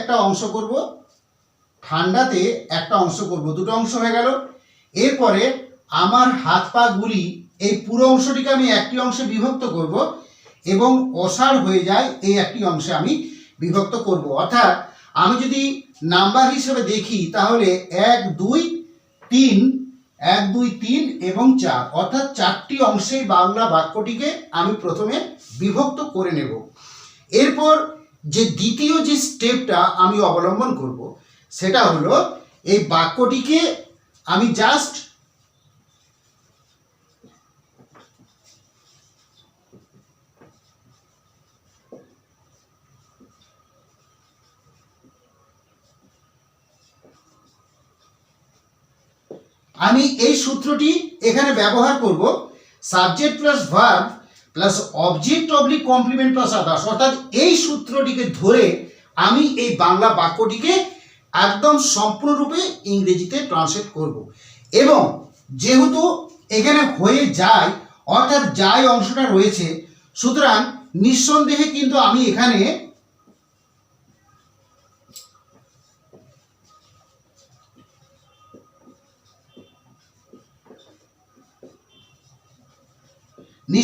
একটা অংশ করব, ঠান্ডাতে একটা অংশ করব, দুটো অংশ হয়ে গেল। এরপরে আমার হাত পা গুলি, এই পুরো অংশটিকে আমি একটি অংশে বিভক্ত করব এবং অসাড় হয়ে যায় এই একটি অংশে আমি বিভক্ত করব। অর্থাৎ আমি যদি নাম্বার হিসেবে দেখি, তাহলে এক, দুই, তিন, এক, দুই, তিন এবং চার। অর্থাৎ চারটি অংশে বাংলা বাক্যটিকে আমি প্রথমে বিভক্ত করে নেব। এরপর যে দ্বিতীয় যে স্টেপটা আমি অবলম্বন করব, সেটা হলো এই বাক্যটিকে আমি জাস্ট আমি এই সূত্রটি এখানে ব্যবহার করব subject plus verb plus object oblique complement plus others অর্থাৎ এই সূত্রটিকে ধরে আমি এই বাংলা বাক্যটিকে একদম সম্পূর্ণরূপে ইংরেজিতে ট্রান্সলেট করব। এবং যেহেতু এখানে হয়ে যায়, অর্থাৎ যায় অংশটা রয়েছে, সুতরাং নিঃসন্দেহে কিন্তু আমি এখানে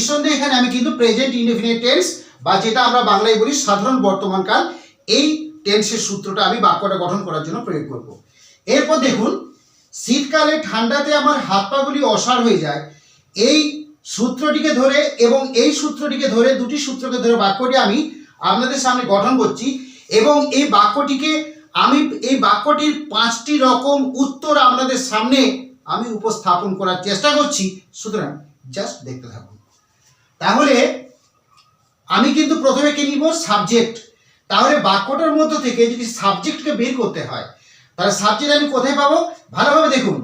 নিঃসন্দেহে এখানে আমি কিন্তু প্রেজেন্ট ইনডেফিনিট টেন্স বা যেটা আমরা বাংলায় বলি সাধারণ বর্তমানকাল, এই টেন্সের সূত্রটা আমি বাক্যটা গঠন করার জন্য প্রয়োগ করব। এরপর দেখুন, শীতকালে ঠান্ডাতে আমার হাত পাগুলি অসাড় হয়ে যায়। এই সূত্রটিকে ধরে এবং এই সূত্রটিকে ধরে দুটি সূত্রকে ধরে বাক্যটি আমি আপনাদের সামনে গঠন করছি এবং এই বাক্যটিকে আমি, এই বাক্যটির পাঁচটি রকম উত্তর আপনাদের সামনে আমি উপস্থাপন করার চেষ্টা করছি। সুতরাং জাস্ট দেখতে থাকুন। তাহলে আমি কিন্তু প্রথমে কে নিব? সাবজেক্ট তাহলে বাক্যটার মধ্য থেকে যদি সাবজেক্টকে বের করতে হয়, তাহলে সাবজেক্ট আমি কোথায় পাবো? ভালোভাবে দেখুন,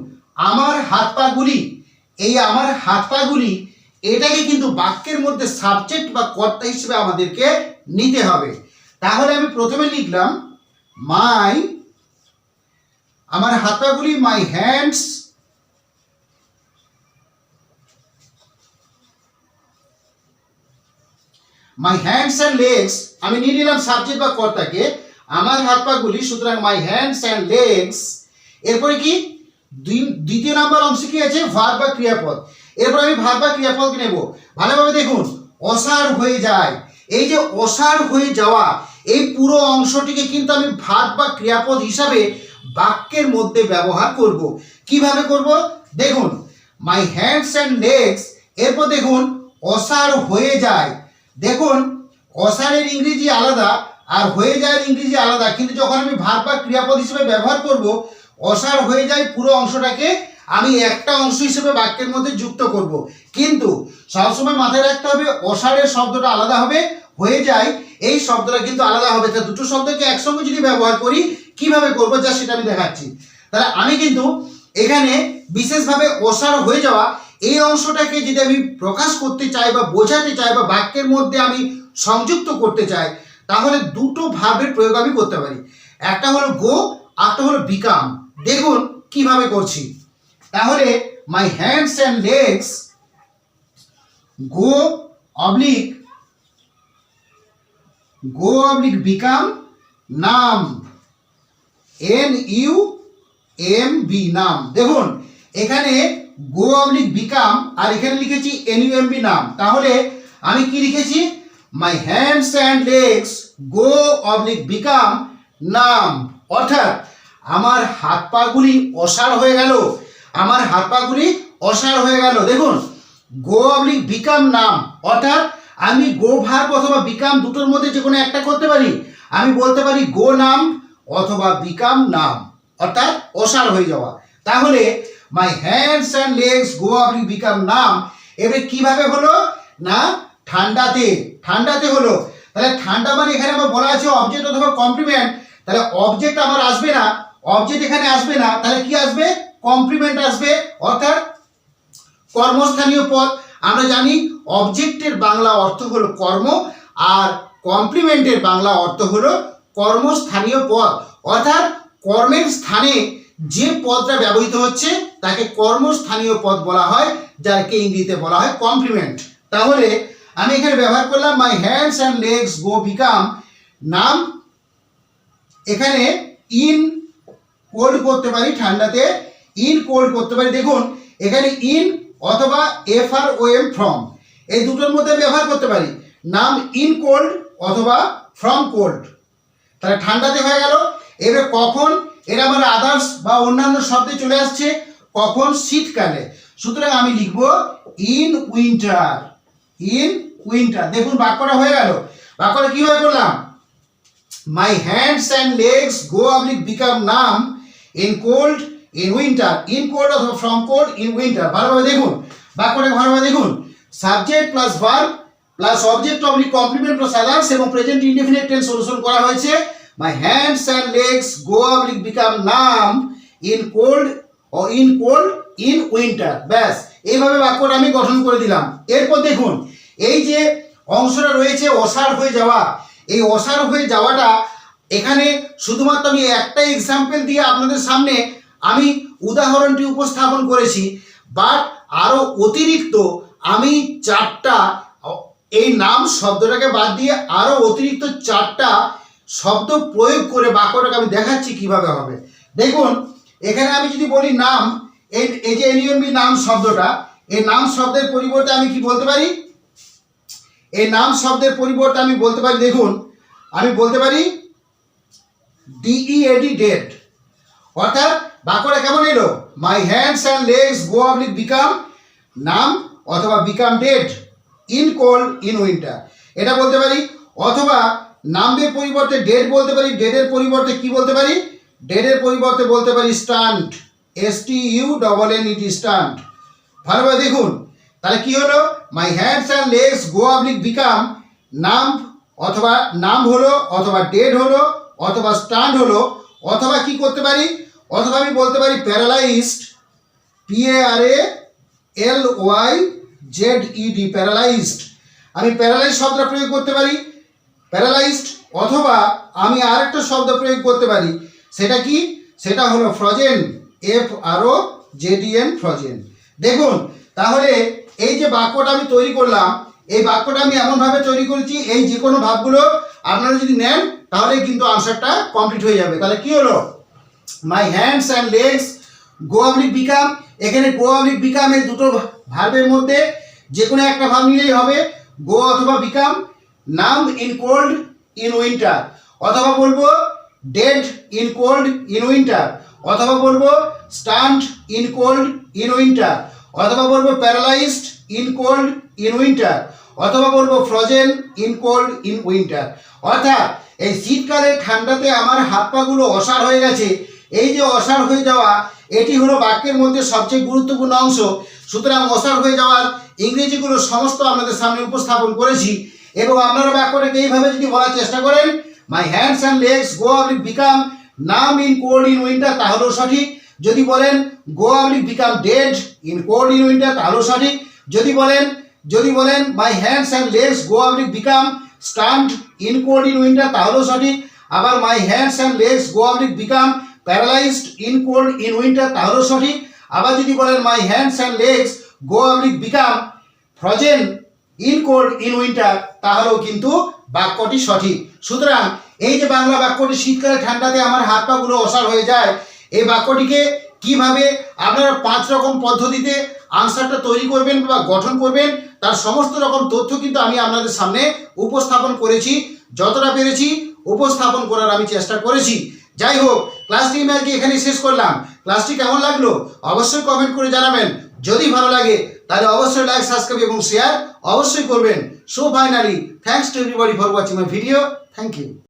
আমার হাত পাগুলি এই আমার হাত পাগুলি এটাকে কিন্তু বাক্যের মধ্যে সাবজেক্ট বা কর্তা হিসেবে আমাদেরকে নিতে হবে। তাহলে আমি প্রথমে লিখলাম মাই আমার হাত পাগুলি my hands my hands and legs আমি নিয়ে নিলাম সাবজেক্ট বা কর্তাকে, আমার হাত পাগুলি সুতরাং মাই হ্যান্ডস অ্যান্ড লেগস এরপরে কি? দ্বিতীয় নাম্বার অংশে কি আছে? ভার বা ক্রিয়াপদ। এরপর আমি ভার বা ক্রিয়াপদ নেব। ভালোভাবে দেখুন, অসার হয়ে যায়। এই যে অসার হয়ে যাওয়া, এই পুরো অংশটিকে কিন্তু আমি ভার বা ক্রিয়াপদ হিসাবে বাক্যের মধ্যে ব্যবহার করব। কীভাবে করব? দেখুন মাই হ্যান্ডস অ্যান্ড লেগস এরপর দেখুন, অসার হয়ে যায়। দেখুন অসারের ইংরেজি আলাদা আর হয়ে যায় ইংরেজি আলাদা, কিন্তু যখন আমি ভাব বা ক্রিয়াপদ হিসেবে ব্যবহার করব অসার হয়ে যায় পুরো অংশটাকে আমি একটা অংশ হিসেবে বাক্যের মধ্যে যুক্ত করব। কিন্তু সবসময় মাথায় রাখতে হবে অসারের শব্দটা আলাদা হবে, হয়ে যায়, এই শব্দটা কিন্তু আলাদা হবে। তা দুটো শব্দকে একসঙ্গে যদি ব্যবহার করি, কীভাবে করব যা সেটা আমি দেখাচ্ছি। তাহলে আমি কিন্তু এখানে বিশেষভাবে অসার হয়ে যাওয়া এই অংশটাকে যদি আমি প্রকাশ করতে চাই বা বোঝাতে চাই বা বাক্যের মধ্যে আমি সংযুক্ত করতে চাই, তাহলে দুটো ভাবের প্রয়োগ আমি করতে পারি। একটা হলো গো একটা হলো বিকাম দেখুন কীভাবে করছি। তাহলে my hands and legs go oblique go oblique become numb N U M B numb দেখুন, এখানে গো অবলিক বিকাম আর এখানে লিখেছি এন ইউ এম বি নাম। তাহলে আমি কি লিখেছি? My hands and legs go oblique become numb. অর্থাৎ আমার হাত পাগুলি অসাড় হয়ে গেল। আমার হাত পাগুলি অসাড় হয়ে গেল। দেখুন গো অবলিক বিকাম নাম। অর্থাৎ আমি গো ভার্ব অথবা বিকাম দুটোর মধ্যে যে কোনো একটা করতে পারি। আমি বলতে পারি গো নাম অথবা বিকাম নাম। অর্থাৎ অসার হয়ে যাওয়া। তাহলে my hands and legs go oblique become numb এবারে কীভাবে হলো? না, ঠান্ডাতে। ঠান্ডাতে হলো। তাহলে ঠান্ডা মানে এখানে আমার বলা আছে অবজেক্ট অথবা কমপ্লিমেন্ট তাহলে অবজেক্ট আমার আসবে না অবজেক্ট এখানে আসবে না। তাহলে কি আসবে? কমপ্লিমেন্ট আসবে। অর্থাৎ কর্মস্থানীয় পদ। আমরা জানি অবজেক্টের বাংলা অর্থ হলো কর্ম, আর কমপ্লিমেন্টের বাংলা অর্থ হলো কর্মস্থানীয় পদ। অর্থাৎ কর্মের স্থানে যে পদটা ব্যবহৃত হচ্ছে, তাকে কর্মস্থানীয় পদ বলা হয় যাকে ইংরেজিতে বলা হয় কমপ্লিমেন্ট তাহলে আমি এখানে ব্যবহার করলাম my hands and legs go become numb এখানে ইন কোল্ড করতে পারি ঠান্ডাতে ইন কোল্ড করতে পারি। দেখুন, এখানে ইন অথবা F R O M from এই দুটোর মধ্যে ব্যবহার করতে পারি। নাম ইন কোল্ড অথবা ফ্রম কোল্ড তাহলে ঠান্ডাতে হয়ে গেল। এবার কখন এরা আমার আদার্স বা অন্যান্য শব্দে চলে আসছে কখন? শীতকালে। সুতরাং আমি লিখব ইন উইন্টার ইন উইন্টার দেখুন বাক্যটা হয়ে গেল। বাক্যটা কীভাবে করলাম my hands and legs go oblique become numb in cold in winter in cold অথবা ফ্রম কোল্ড ইন উইন্টার ভালোভাবে দেখুন। বাক্যটা ভালোভাবে দেখুন। Subject plus verb plus object oblique complement plus others এবং প্রেজেন্ট ইনডেফিনিট টেন্স সলিউশন করা হয়েছে। My hands and legs go oblique become numb in cold O in cold in winter ব্যাস, এইভাবে বাক্যটা আমি গঠন করে দিলাম। এরপর দেখুন, এই যে অংশটা রয়েছে অসার হয়ে যাওয়া, এই অসার হয়ে যাওয়াটা এখানে শুধুমাত্র আমি একটা এক্সাম্পল দিয়ে আপনাদের সামনে আমি উদাহরণটি উপস্থাপন করেছি বাট আরও অতিরিক্ত আমি চারটা, এই নাম শব্দটাকে বাদ দিয়ে আরও অতিরিক্ত চারটা শব্দ প্রয়োগ করে বাক্যটাকে আমি দেখাচ্ছি কীভাবে হবে। দেখুন, এখানে আমি যদি বলি নাম, এই যে এলিয়নবি নাম শব্দটা, এই নাম শব্দের পরিবর্তে আমি কি বলতে পারি? এই নাম শব্দের পরিবর্তে আমি বলতে পারি, দেখুন, আমি বলতে পারি ডিইএডি ডেড অর্থাৎ বাক্যটা কেমন এলো? My hands and legs go oblique become numb অথবা become dead in cold in winter এটা বলতে পারি, অথবা নামের পরিবর্তে ডেড বলতে পারি ডেডের পরিবর্তে কি বলতে পারি? ডেডের পরিবর্তে বলতে পারি stunned S T U double N E T stunned ভালোভাবে দেখুন, তাহলে কি হলো? My hands and legs go oblique become numb অথবা নাম হলো, অথবা ডেড হলো, অথবা স্টান্ট হলো, অথবা কি করতে পারি? অথবা আমি বলতে পারি paralyzed P A R A L Y Z E D paralyzed আমি প্যারালাইজ শব্দটা প্রয়োগ করতে পারি। প্যারালাইজড অথবা আমি আরেকটা শব্দ প্রয়োগ করতে পারি। সেটা কি? সেটা হলো ফ্রজেন এফ আরও জেডিএন ফ্রজেন। দেখুন, তাহলে এই যে বাক্যটা আমি তৈরি করলাম, এই বাক্যটা আমি এমনভাবে তৈরি করেছি, এই যে কোনো ভাবগুলো আপনারা যদি নেন, তাহলে কিন্তু আনসারটা কমপ্লিট হয়ে যাবে। তাহলে কি হলো? My hands and legs go oblique become এখানে গো অবলিক বিকাম এই দুটো ভার্বের মধ্যে যে কোনো একটা ভাব নিলেই হবে। গো অথবা become numb in cold in winter, অথবা বলব dead in cold in winter, অথবা বলব stunned in cold in winter, অথবা বলব paralyzed in cold in winter, অথবা বলব frozen in cold in winter. অর্থাৎ এই শীতকালে ঠান্ডাতে আমার হাত পাগুলো অসার হয়ে গেছে। এই যে অসার হয়ে যাওয়া, এটি হলো বাক্যের মধ্যে সবচেয়ে গুরুত্বপূর্ণ অংশ। সুতরাং অসার হয়ে যাওয়ার ইংরেজিগুলো সমস্ত আপনাদের সামনে উপস্থাপন করেছি। এবং আপনারা বাক্যটাকে এইভাবে যদি বলার চেষ্টা করেন my hands and legs go oblique become numb in cold in winter তাহলেও সঠিক। যদি বলেন go oblique become dead in cold in winter তাহলেও সঠিক। যদি বলেন যদি বলেন my hands and legs go oblique become stunned in cold in winter তাহলেও সঠিক। আবার my hands and legs go oblique become paralyzed in cold in winter তাহলেও সঠিক। আবার যদি বলেন my hands and legs go oblique become frozen in cold in winter, তাহলেও কিন্তু বাক্যটি সঠিক। সুতরাং এই যে বাংলা বাক্যটি শীতকালে ঠান্ডাতে আমার হাত পাগুলো অসার হয়ে যায়, এই বাক্যটিকে কীভাবে আপনারা পাঁচ রকম পদ্ধতিতে আনসারটা তৈরি করবেন বা গঠন করবেন, তার সমস্ত রকম তথ্য কিন্তু আমি আপনাদের সামনে উপস্থাপন করেছি, যতটা পেরেছি উপস্থাপন করার আমি চেষ্টা করেছি। যাই হোক, ক্লাসটি আমি আজকে এখানে শেষ করলাম। ক্লাসটি কেমন লাগল? অবশ্যই কমেন্ট করে জানাবেন। যদি ভালো লাগে তাহলে অবশ্যই লাইক সাবস্ক্রাইব এবং শেয়ার অবশ্যই করবেন। So finally thanks to everybody for watching my video thank you